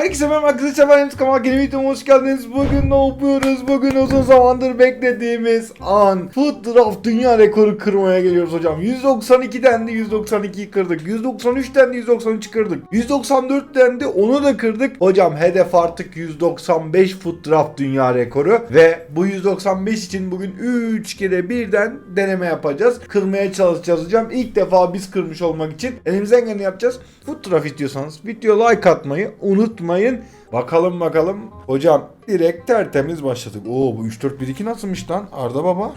Herkese merhaba arkadaşlar ben Enes Kamal yeni videoma hoş geldiniz. Bugün ne yapıyoruz? Bugün uzun zamandır beklediğimiz an Foot Draft dünya rekoru kırmaya geliyoruz hocam. 192 dendi 192'yi kırdık. 193 dendi 193 kırdık. 194 dendi onu da kırdık. Hocam hedef artık 195 Foot Draft dünya rekoru ve bu 195 için bugün 3 kere birden deneme yapacağız. Kırmaya çalışacağız hocam. İlk defa biz kırmış olmak için elimizden geleni yapacağız. Foot Draft istiyorsanız video like atmayı unutmayın. Bakalım bakalım. Hocam direkt tertemiz başladık. Oo bu 3-4-1-2 nasılmış lan Arda baba?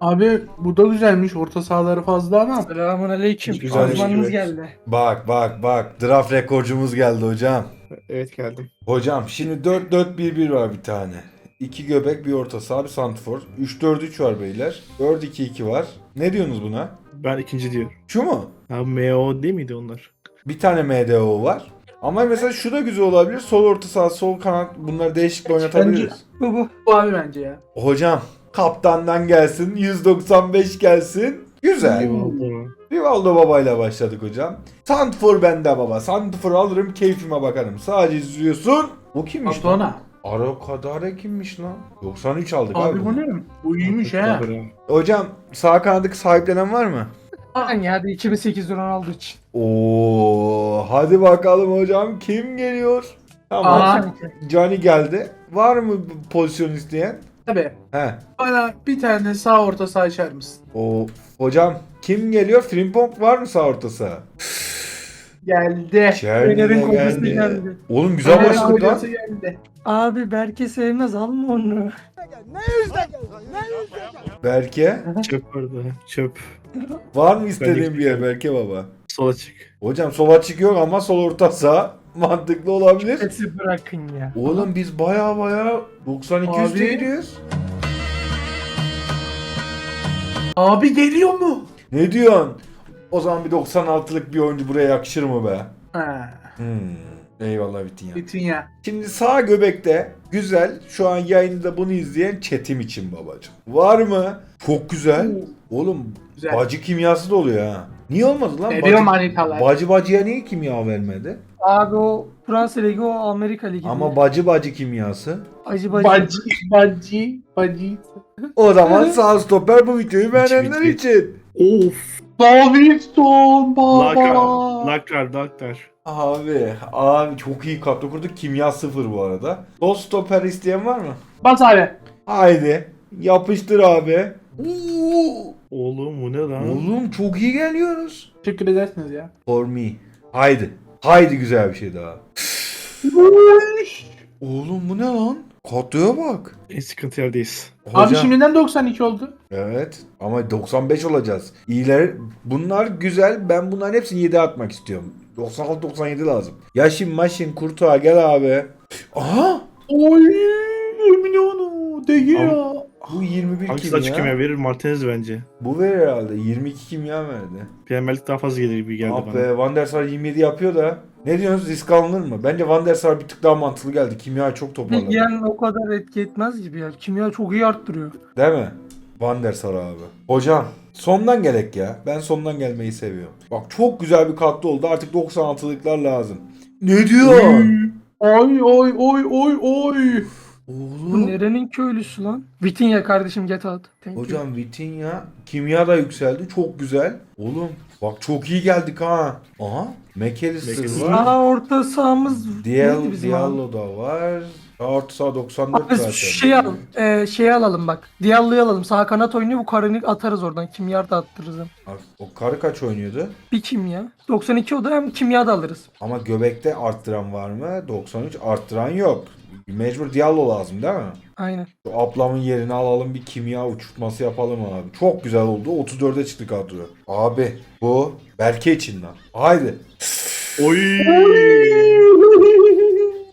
Abi bu da güzelmiş. Orta sahaları fazla ama. Selamun aleyküm. Güzel Azmanınız gibi. geldi. Bak bak bak draft rekorcumuz geldi hocam. Evet geldim. Hocam şimdi 4-4-1-1 var bir tane. 2 göbek bir orta saha bir santrfor. 3-4-3 var beyler. 4-2-2 var. Ne diyorsunuz buna? Ben ikinci diyorum. Şu mu? Ha MO değil miydi onlar? Bir tane MDO var. Ama mesela şu da güzel olabilir. Sol orta saha, sol kanat bunları değişiklikle oynatabiliriz. Bu bu. Bu abi bence ya. Hocam kaptandan gelsin. 195 gelsin. Güzel. Rivaldo babayla başladık hocam. Santfor bende baba. Santfor alırım keyfime bakarım. Sadece izliyorsun. Bu kimmiş lan? Pantona. Aro Kadare kimmiş lan? 93 aldık abi. Abi bu ne? Bu iyiymiş ha. Hocam sağ kanadı sahiplenen var mı? Hangi hadi 2008 Ronaldo için. Oo, hadi bakalım hocam kim geliyor? Tamam. Aa. Cani geldi. Var mı pozisyon isteyen? Tabii. He. Bana bir tane sağ orta saha açar mısın? O hocam kim geliyor? Frimpong var mı sağ orta saha? Geldi. Çerni de Fener'in kocası geldi. geldi. Oğlum güzel başladık lan. geldi. Abi Berke sevmez alma onu. Berke. Çöp vardı. Çöp. Var mı istediğin bir yer Berke baba? Sola çık. Hocam sol açık yok ama sol orta saha mantıklı olabilir. Hepsi bırakın ya. Oğlum biz baya baya 92 Abi. gidiyoruz. Abi geliyor mu? Ne diyorsun? O zaman bir 96'lık bir oyuncu buraya yakışır mı be? Ha. Hmm. Eyvallah. Bütün ya. Şimdi sağ göbekte güzel. Şu an yayında bunu izleyen chatim için babacım. Var mı? Çok güzel. Oğlum Güzel. bacı kimyası da oluyor ha. Niye olmadı lan? Veriyor Bacı, manitalar. bacı bacıya niye kimya vermedi? Abi o Fransa Ligi o Amerika Ligi. Ama bacı bacı kimyası. acı bacı. Bacı, bacı, bacı. O zaman sağ stoper bu videoyu beğenenler için. Of. Davidson baba. Lakar. Lakar. Abi, abi çok iyi kadro kurduk. Kimya sıfır bu arada. Sol stoper isteyen var mı? Bas abi. Haydi. Yapıştır abi. Oo, Oğlum bu ne lan? Oğlum çok iyi geliyoruz. Teşekkür edersiniz ya. For me. Haydi. Haydi güzel bir şey daha. Oğlum bu ne lan? Kadroya bak. En sıkıntı yerdeyiz. Abi şimdiden 92 oldu. Evet ama 95 olacağız. İyiler bunlar güzel. Ben bunların hepsini 7 atmak istiyorum. 96 97 lazım. Yaşin Maşin Kurtuğa gel abi. Aha! Oy milyonu de ya. Bu 21 Hangisi kim açık ya? kimya verir? Martinez bence. Bu verir herhalde. 22 kimya verdi. Lig daha fazla gelir gibi geldi Ah bana. be Van der Sar 27 yapıyor da. Ne diyorsunuz risk alınır mı? Bence Van der Sar bir tık daha mantıklı geldi. Kimya çok toparladı. Yani o kadar etki etmez gibi ya. Kimya çok iyi arttırıyor. Değil mi? Van der Sar abi. Hocam sondan gelek ya. Ben sondan gelmeyi seviyorum. Bak çok güzel bir katlı oldu. Artık 96'lıklar lazım. Ne diyor? Oy oy oy oy oy. Bu Oğlum. nerenin köylüsü lan? Vitinha kardeşim get out. Thank you. Hocam Vitinha kimya da yükseldi. Çok güzel. Oğlum bak çok iyi geldik ha. Aha. McAllister var. Aa orta sahamız Dial, neydi bizim abi? Diallo da var. Orta saha 94 Abi zaten. şey al, e, şey alalım bak. Diallo'yu alalım. Sağ kanat oynuyor. Bu karını atarız oradan. Kimya da attırırız. hem. Bak, O karı kaç oynuyordu? Bir kimya. 92 o da hem kimya da alırız. Ama göbekte arttıran var mı? 93 arttıran yok. Mecbur Diallo lazım değil mi? Aynen. Şu ablamın yerini alalım bir kimya uçurtması yapalım abi. Çok güzel oldu. 34'e çıktı kadro. Abi bu Berke için lan. Haydi. Oy.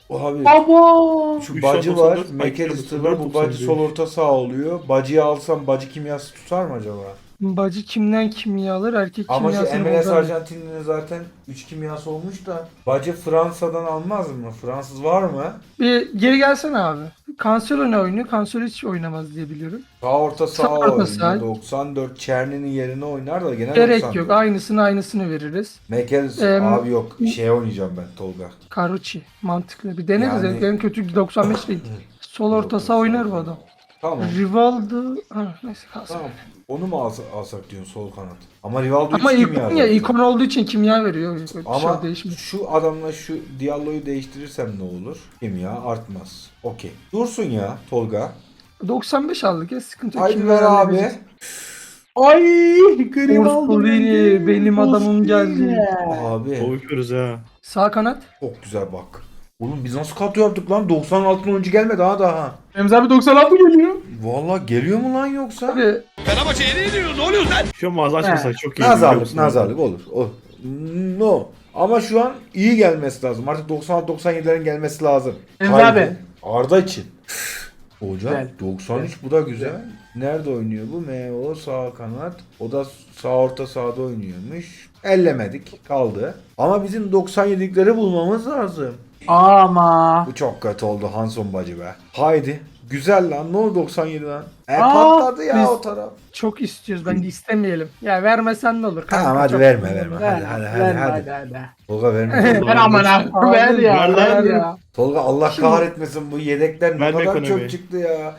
Abi Baba. şu Üç bacı var. 94, McAllister belki var. Bu bacı 94. sol orta sağ oluyor. Bacıyı alsam bacı kimyası tutar mı acaba? Bacı kimden kimya alır? Erkek Ama kimyasını MLS bozar. Arjantin'in zaten 3 kimyası olmuş da. Bacı Fransa'dan almaz mı? Fransız var mı? Bir geri gelsene abi. Cancelo ne oynuyor? Cancelo hiç oynamaz diye biliyorum. Sağ orta sağ Sağ orta sağ. 94 Çerni'nin yerine oynar da genel Gerek 94. yok. Aynısını aynısını veririz. Mekez Em, abi yok. Şey oynayacağım ben Tolga. Carucci. Mantıklı. Bir deneriz. Yani- En kötü 95 değil. Sol orta saha oynar bu adam. Tamam. Rivaldo... Ha, neyse kalsın. Tamam. Onu mu alsak, alsak diyorsun sol kanat? Ama Rivaldo Ama hiç kimya ikon ya zaten. ikon olduğu için kimya veriyor. Ama şey değişmiyor. şu adamla şu Diallo'yu değiştirirsem ne olur? Kimya artmaz. Okey. Dursun ya Tolga. 95 aldık ya sıkıntyok. Haydi Kimya ver abi. Ay Grimaldo. Orsolini, benim adamım geldi. Abi Boğuşuyoruz ha. Sağ kanat. çok güzel bak. Oğlum biz nasıl kat yaptık lan? 96 oyuncu gelmedi ha daha. Remzi abi 96 geliyor. Vallahi geliyor mu lan yoksa? Abi Şu an mağaza açmasak çok iyi. Nazarlık, nazarlık olur. O. No. Ama şu an iyi gelmesi lazım. Artık 96-97'lerin gelmesi lazım. Emre Haydi. abi. Arda için. Hocam Güzel. 93 bu da güzel. Nerede oynuyor bu? MO sağ kanat. O da sağ orta sahada oynuyormuş. Ellemedik. Kaldı. Ama bizim 97'likleri bulmamız lazım. Ama. Bu çok kötü oldu Hanson bacı be. Haydi. Güzel lan. Ne oldu 97 lan? E Aa, patladı ya biz- o taraf. çok istiyoruz. Bence istemeyelim. Ya vermesen ne olur? Tamam hadi çok- verme verme. Hadi hadi hadi. ver, hadi. hadi. Tolga verme. Ver aman abi. Ver ya. Ver ya. Tolga Allah kahretmesin bu yedekler ne Verme kadar ekonomiyi. çöp çıktı ya.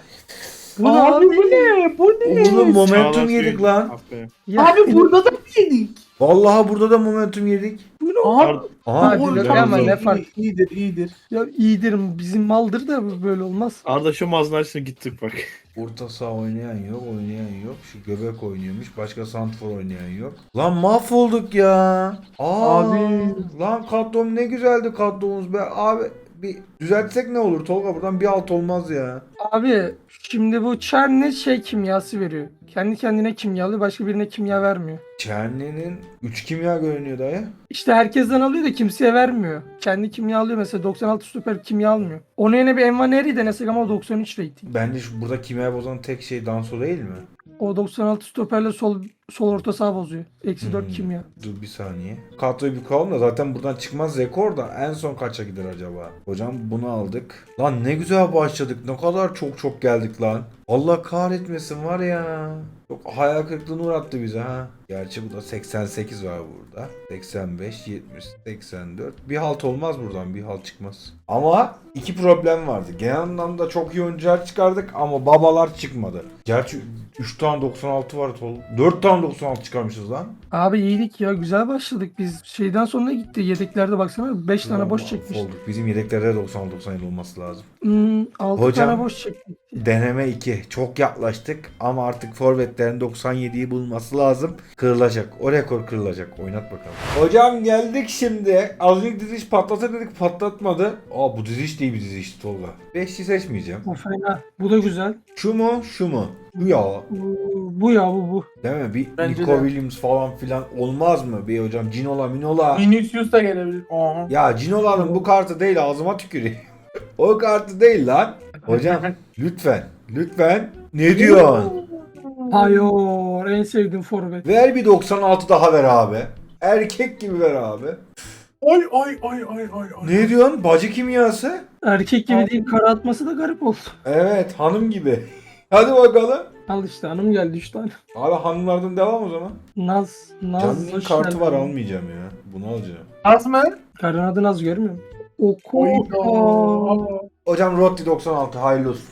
Bu ne Abi abi? bu ne? Bu ne? Oğlum momentum yedik lan. Ya, Abi burada da mı yedik? Vallahi burada da momentum yedik. Abi. Aha. Hadi Oğlum, lan, tamam, ama ne fark? İyidir iyidir. ya iyidir bizim maldır da bu böyle olmaz. Arda şu açısına gittik bak. Orta saha oynayan yok, oynayan yok. Şu göbek oynuyormuş, başka santfor oynayan yok. Lan mahvolduk ya. Aa, Abi. Lan kadrom ne güzeldi kadromuz be. Abi bir düzeltsek ne olur Tolga buradan bir alt olmaz ya. Abi şimdi bu Çerni şey kimyası veriyor. Kendi kendine kimyalı başka birine kimya vermiyor. Çerni'nin 3 kimya görünüyor dayı. İşte herkesten alıyor da kimseye vermiyor. Kendi kimya alıyor mesela 96 süper kimya almıyor. Onu yine bir Envaneri denesek ama o 93 rating. Bence şu burada kimya bozan tek şey Danso değil mi? O 96 stoperle sol sol orta saha bozuyor. Eksi 4 Hmm. kimya. Dur bir saniye. Kadroyu bir koyalım da zaten buradan çıkmaz rekor da en son kaça gider acaba? Hocam bunu aldık. Lan ne güzel başladık. Ne kadar çok çok geldik lan. Allah kahretmesin var ya. Çok hayal kırıklığına uğrattı bize ha. Gerçi bu da 88 var burada. 85, 70, 84. Bir halt olmaz buradan. Bir halt çıkmaz. Ama iki problem vardı. Genel anlamda çok iyi oyuncular çıkardık ama babalar çıkmadı. Gerçi 3 tane 96 var. 4 tane 96 çıkarmışız lan. Abi iyiydik ya güzel başladık biz. Şeyden sonra gitti yedeklerde baksana 5 tane boş çekmiş. Olduk. Bizim yedeklerde 96-97 olması lazım. Hmm, 6 Hocam- tane boş çekmiş. Deneme 2. Çok yaklaştık ama artık forvetlerin 97'yi bulması lazım. Kırılacak. O rekor kırılacak. Oynat bakalım. Hocam geldik şimdi. Az önce diziş patlatır dedik patlatmadı. Aa bu diziş değil bir dizişti Tolga. 5'li seçmeyeceğim. Bu fena. Bu da güzel. Şu mu şu mu? Bu ya. Bu, bu ya bu bu. Değil mi? Bir Bence Nico de. Williams falan filan olmaz mı? Bir hocam Cinola Minola. Vinicius da gelebilir. Aha. Ya Cinola'nın bu kartı değil ağzıma tüküreyim. o kartı değil lan. Hocam lütfen. Lütfen. Ne diyorsun? Ayor en sevdiğim forvet. ver bir 96 daha ver abi. Erkek gibi ver abi. Ay ay ay ay. ay. Ne diyorsun? Bacı kimyası? Erkek gibi değil kara atması da garip oldu. Evet hanım gibi. Hadi bakalım. Al işte hanım geldi 3 tane. Abi hanımlardan devam o zaman. Naz. Naz. Canlı'nın hoş kartı geldin. var almayacağım ya. Bunu alacağım. Az mı? Karın adı Naz görmüyor musun? Oku. Oyda. Hocam Rotti 96 hayırlı olsun.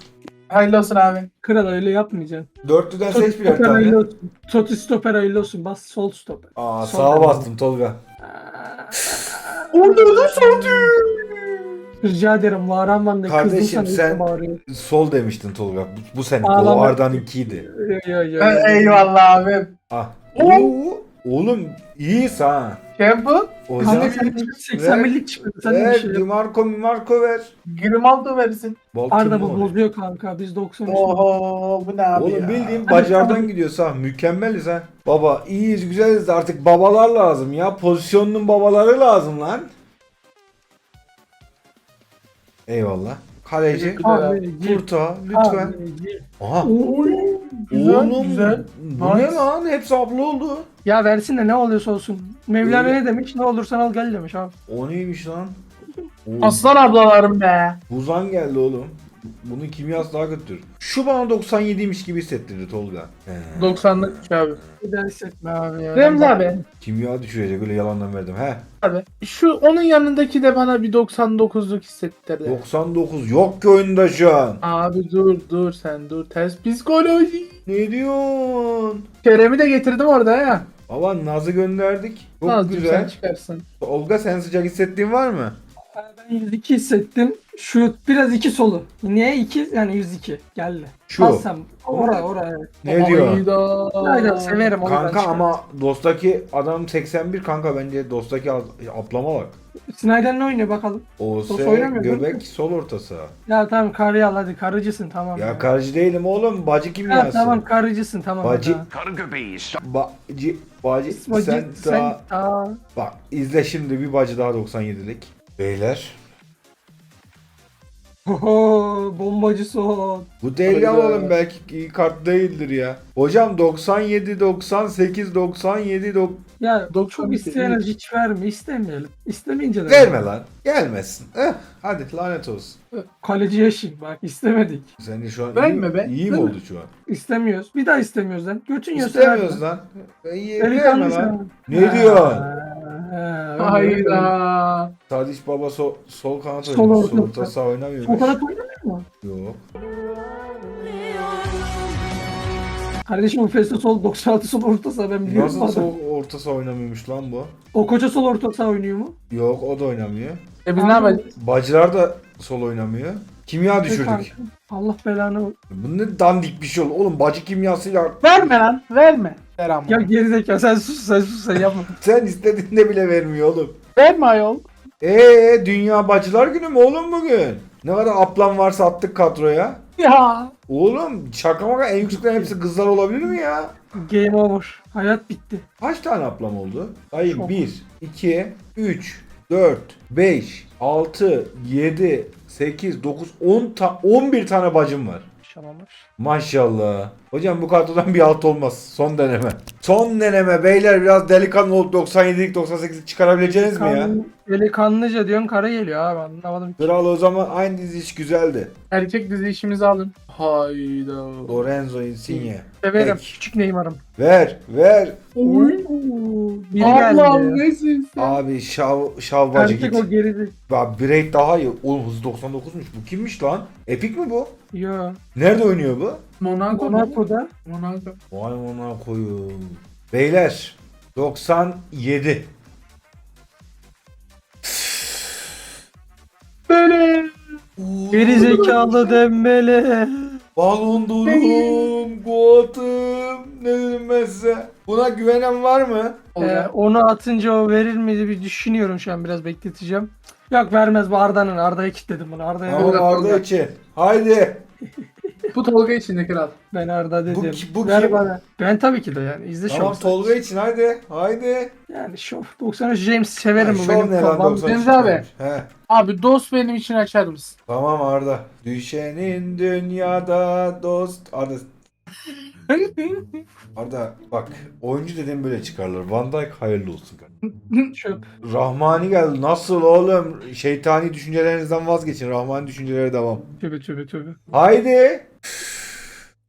Hayırlı olsun abi. Kral öyle yapmayacaksın. Dörtlüden Totti seç birer stoper hayırlı tane. olsun. Stoper hayırlı olsun. Bas sol stoper. Aa Sol sağa bastım Tolga. Orada da sandı. Rica ederim Varan Van de Kardeşim, sen-. Sol demiştin Tolga. Bu, bu sene. O Ağlama. Arda'ninkiydi. Yo, yo, yo, yo. Eyvallah abi. Ah. Oo. Oğlum iyiyiz ha. Campbell. Hocam Kanka sen 81'lik çıkmadın. Sen de bir ver şey yap. Dimarco Mimarco ver. Grimaldo versin. Arda bu bozuyor kanka. Biz 93. Oho bu ne abi Oğlum ya. bildiğin bacağından gidiyoruz ha. Mükemmeliz ha. Baba iyiyiz güzeliz de artık babalar lazım ya. Pozisyonun babaları lazım lan. Eyvallah. Kaleci. Gir. Kurta lütfen. Gir. Aha. Oy. Güzel Oğlum güzel. bu Nice. ne lan? Hepsi abla oldu. Ya versin de ne oluyorsa olsun. Mevlana Öyle. ne demiş? Ne olursan al gel demiş abi. O neymiş lan? Oo, Aslan ablalarım be. Buzan geldi oğlum. Bunun kimyası daha kötüdür. Şu bana 97'ymiş gibi hissettirdi Tolga. He. 90'lık abi. Daha hissetme abi ya. Remzi abi. Kimya düşürecek öyle yalandan verdim. He. Abi şu onun yanındaki de bana bir 99'luk hissettirdi. 99 yok ki oyunda şu an. Abi dur dur sen dur ters psikoloji. Ne diyorsun? Kerem'i de getirdim orada ya. Baba Naz'ı gönderdik. Çok Nazcığım güzel. sen çıkarsın. Olga sen sıcak hissettiğin var mı? Ben 102 hissettim. Şu biraz iki solu. Niye 2? Yani 102. Geldi. Şu. Alsam. Ora ora evet. Ne diyor? Hayda. Aynen severim onu ben Kanka çıkarım. ama dostaki adam 81 kanka bence dostaki az- aplama bak. Snyder ne oynuyor bakalım. OS Dost oynamıyor, değil göbek sol ortası. Ya tamam karıyı al hadi karıcısın tamam. Ya karıcı değilim oğlum bacı Ya kimyası. tamam karıcısın tamam. Bacı- hadi. Karı köpeği. Bacı, bacı, Bacı, sen, sen, daha... Aa. Bak izle şimdi bir bacı daha 97'lik. Beyler. Oho, bombacı son. Bu değil Hayda. alalım belki iyi kart değildir ya. Hocam 97, 98, 97, dok- Ya çok isteyene hiç verme istemeyelim. İstemeyince de. Verme lan. Gelmesin. Eh, hadi lanet olsun. Kaleci yaşayın bak istemedik. Sen de şu an Verme iyi, be. iyi mi Verme. oldu şu an? İstemiyoruz. Bir daha istemiyoruz lan. Götün yiyorsa İstemiyoruz lan. E, iyi, verme Delikanlı lan. sen. Ne diyorsun? Hayda. Tadiç baba sol, sol kanat Sol oynuyor. orta. Sol orta saha oynamıyor. O kadar oynamıyor mu? Yok. Kardeşim o Festo sol 96 sol orta saha ben biliyorum. Nasıl adam. sol orta saha oynamıyormuş lan bu? O koca sol orta saha oynuyor mu? Yok o da oynamıyor. E biz ne yapacağız? Bacılar da sol oynamıyor. Kimya düşürdük. Allah belanı. Bu ne dandik bir şey oldu. Oğlum bacı kimyasıyla Verme lan. Verme. Ver ama. Ya gerizekalı sen sus sen sus sen yapma. sen istediğinde bile vermiyor oğlum. Verme ayol. Eee dünya bacılar günü mü oğlum bugün? Ne kadar ablam varsa attık kadroya. Ya. Oğlum şaka maka en yüksekten hepsi kızlar olabilir mi ya? Game over. Hayat bitti. Kaç tane ablam oldu? Sayayım Çok. 1, 2, 3, 4, 5, 6, 7, 8, 9, 10 ta 11 tane bacım var. Şalamaş. Maşallah. Hocam bu kadrodan bir alt olmaz. Son deneme. Son deneme beyler biraz delikanlı olup 97'lik 98'lik çıkarabileceğiniz mi ya? Kan, delikanlıca diyorsun kara geliyor abi anlamadım. ki. Kral o zaman aynı dizi hiç güzeldi. Erkek dizi işimizi alın. Hayda. Lorenzo Insigne. Severim. Peki. Küçük Neymar'ım. Ver ver. Oy. Biri Allah'ım geldi. nesin sen? Abi şav, şav bacı Erkek git. o geride. Bak Braid daha iyi. Oğlum hızı 99'muş. Bu kimmiş lan? Epic mi bu? Yo. Nerede oynuyor bu? Monaco. Monaco'da. Monaco. Vay ona koyun. Beyler 97. Böyle. Geri zekalı dembele. Balon durum, Goat'ım. Ne size? Buna güvenen var mı? Ee, onu atınca o verir miydi bir düşünüyorum şu an biraz bekleteceğim. Yok vermez bu Arda'nın. Arda'ya kilitledim bunu. Arda'ya Tamam Arda Tolga. için. Haydi. Bu Tolga içinde kral. Ben Arda dedim. Bu bu Ver kim? bana. Ben tabii ki de yani. izle Tamam şov. Tolga için haydi. Haydi. Yani şov. 93 James severim bu Şov benim babam. 93 Remzi abi. He. Abi dost benim için açar mısın? Tamam Arda. Düşenin dünyada dost. Arda. Arda bak oyuncu dediğim böyle çıkarlar. Van Dijk hayırlı olsun. kardeşim. Çöp. Rahmani geldi. Nasıl oğlum? Şeytani düşüncelerinizden vazgeçin. Rahmani düşüncelere devam. Tübe tübe tübe. Haydi.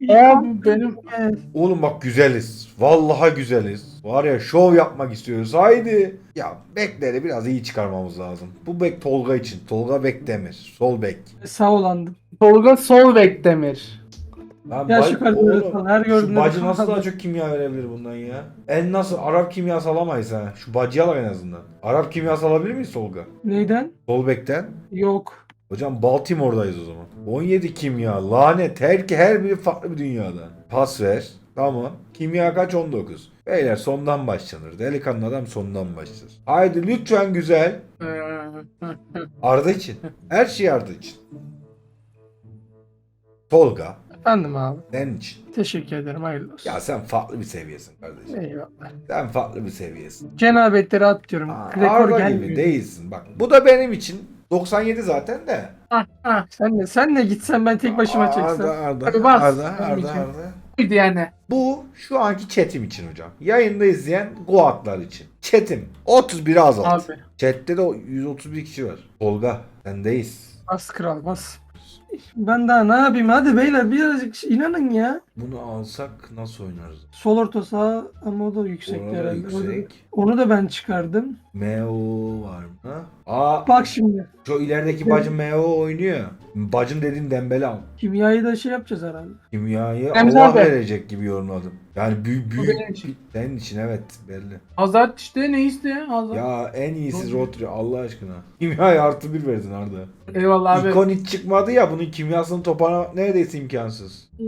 Abi benim Evet. Oğlum bak güzeliz. Vallahi güzeliz. Var ya şov yapmak istiyoruz. Haydi. Ya bekleri biraz iyi çıkarmamız lazım. Bu bek Tolga için. Tolga Bek Demir. Sol bek. Sağ olandım. Tolga sol bek demir. Lan Ya şu kadar oğlum, her Şu gördüğünde bacı nasıl daha çok kimya verebilir bundan ya? En nasıl Arap kimyası alamayız ha. Şu bacıya al en azından. Arap kimyası alabilir miyiz Tolga? Neyden? Sol bekten. Yok. Hocam Baltimore'dayız o zaman. 17 kimya. Lanet. Her, her biri farklı bir dünyada. Pas ver. Tamam. Kimya kaç? 19. Beyler sondan başlanır. Delikanlı adam sondan başlar. Haydi lütfen güzel. Arda için. Her şey Arda için. Tolga. Efendim abi. Senin için. Teşekkür ederim. Hayırlı olsun. Ya sen farklı bir seviyesin kardeşim. Eyvallah. Sen farklı bir seviyesin. Cenabetleri atıyorum. Aa, Rekor Arda gelmiyor. gibi değilsin. Bak bu da benim için 97 zaten de. Ah ah. Sen de, sen de gitsen ben tek başıma çeksem. Arda, Arda, Hadi bas. Arda, Arda. Arda. Bir yani. Bu şu anki chatim için hocam. Yayında izleyen Goatlar için. Chatim 31'e azalt. Abi. Chat'te de o 131 kişi var. Tolga sendeyiz. Bas kral bas. Ben daha ne yapayım hadi beyler birazcık inanın ya. Bunu alsak nasıl oynarız? Sol orta saha ama o da yüksek Orada herhalde. Yüksek. Onu da ben çıkardım. MO var mı? Aa Bak şimdi. şu ilerideki bacım MO oynuyor. Bacım dediğin Dembele al. Kimyayı da şey yapacağız herhalde. Kimyayı Remzi Allah abi. verecek gibi yorumladım. Yani büyük Bu büyük. için. Senin için evet belli. Hazard işte ne istiyor Hazard? Ya en iyisi. Rodri Allah aşkına. Kimyayı artı bir verdin Arda. Eyvallah abi. İkon hiç çıkmadı ya bunun kimyasını toparlamak neredeyse imkansız. Oo.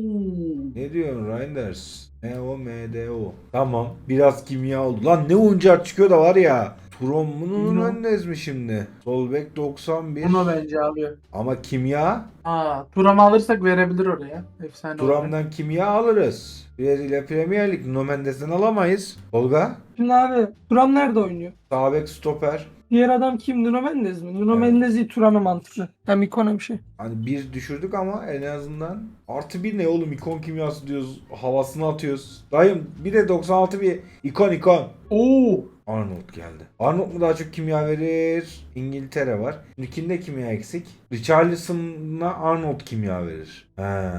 Ne diyorsun Reinders? MDO. Tamam biraz kimya oldu. Lan ne oyuncağı çıkıyor da var ya. Turon bunun Bruno. önündeyiz mi şimdi? Sol bek 91. Bunu bence abi. Ama kimya Aa, Turam'ı alırsak verebilir oraya. Efsane. Turam'dan kimya alırız. Brezilya Premier Lig. No Mendes'ten alamayız. Olga. Şimdi abi Turam nerede oynuyor? Sağ bek stoper. Diğer adam kim? Nuno Mendes mi? Nuno Evet. Mendes değil Turam'a mantıklı. Hem ikona bir şey. Hani bir düşürdük ama en azından artı bir ne oğlum ikon kimyası diyoruz havasını atıyoruz. Dayım bir de 96 bir ikon ikon. Oo. Arnold geldi. Arnold mu daha çok kimya verir? İngiltere var. Kimde kimya eksik? Richarlison'la Arnold kimya verir. He.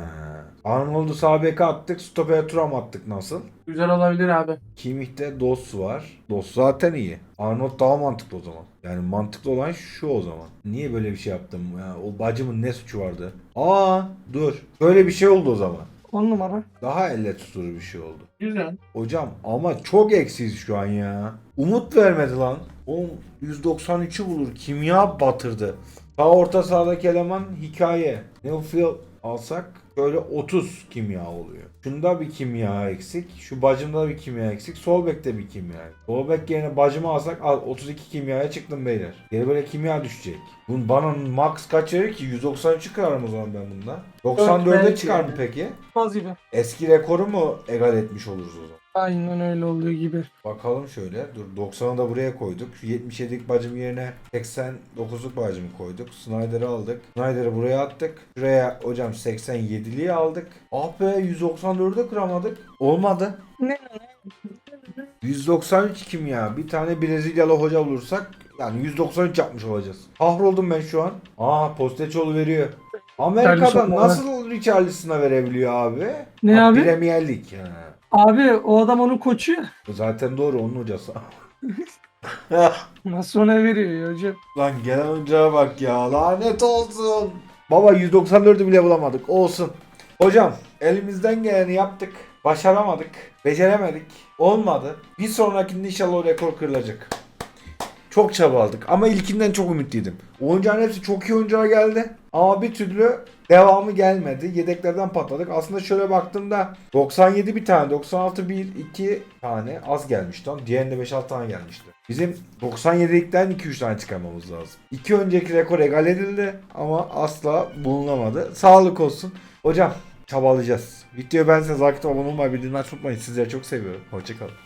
Arnold'u sağ beke attık. Stoper'e Thuram attık nasıl? Güzel olabilir abi. Kimmih'te Doss var. Doss zaten iyi. Arnold daha mantıklı o zaman. Yani mantıklı olan şu o zaman. Niye böyle bir şey yaptım? Ya, o bacımın ne suçu vardı? Aa dur. Böyle bir şey oldu o zaman. 10 numara. Daha elle tutulur bir şey oldu. Güzel. Hocam ama çok eksiz şu an ya. Umut vermedi lan. O 193'ü bulur. Kimya batırdı. Sağ orta sahadaki eleman hikaye. Neofield alsak böyle 30 kimya oluyor. Şunda bir kimya eksik. Şu bacımda bir kimya eksik. Sol bekte bir kimya. Sol bek yerine bacımı alsak al 32 kimyaya çıktım beyler. Geri böyle kimya düşecek. Bunun bana max kaç verir ki? 193'ü kırarım o zaman ben bunda. 94'e belki çıkar mı peki? Faz gibi. Eski rekoru mu egal etmiş oluruz o zaman? Aynen öyle olduğu gibi. Bakalım şöyle. Dur 90'ı da buraya koyduk. Şu 77'lik bacım yerine 89'luk bacımı koyduk. Snyder'ı aldık. Snyder'ı buraya attık. Şuraya hocam 87'liği aldık. Ah be 194'ü kıramadık. Olmadı. Ne? 193 kim ya? Bir tane Brezilyalı hoca bulursak yani 193 yapmış olacağız. Kahroldum ben şu an. Aa Postecoğlu veriyor. Amerika'da Richarlison, nasıl Richarlison'a verebiliyor abi? Ne Ha, abi? Premier Lig. Ha. Abi o adam onun koçu ya. Zaten doğru onun hocası. Nasıl ona veriyor ya hocam? Lan gelen oyuncağa bak ya. Lanet olsun. Baba 194'ü bile bulamadık. Olsun. Hocam elimizden geleni yaptık. Başaramadık. Beceremedik. Olmadı. Bir sonrakinde inşallah o rekor kırılacak. Çok çabaladık ama ilkinden çok ümitliydim. Oyuncağın hepsi çok iyi oyuncağa geldi. Ama bir türlü devamı gelmedi. Yedeklerden patladık. Aslında şöyle baktığımda 97 bir tane, 96 bir, 2 tane az gelmişti. Ama diğerinde 5-6 tane gelmişti. Bizim 97'likten 2-3 tane çıkarmamız lazım. İki önceki rekor egal edildi ama asla bulunamadı. Sağlık olsun. Hocam çabalayacağız. Videoya ben size Zakit abone olmayı bildiğini açmayı unutmayın. Sizleri çok seviyorum. Hoşçakalın.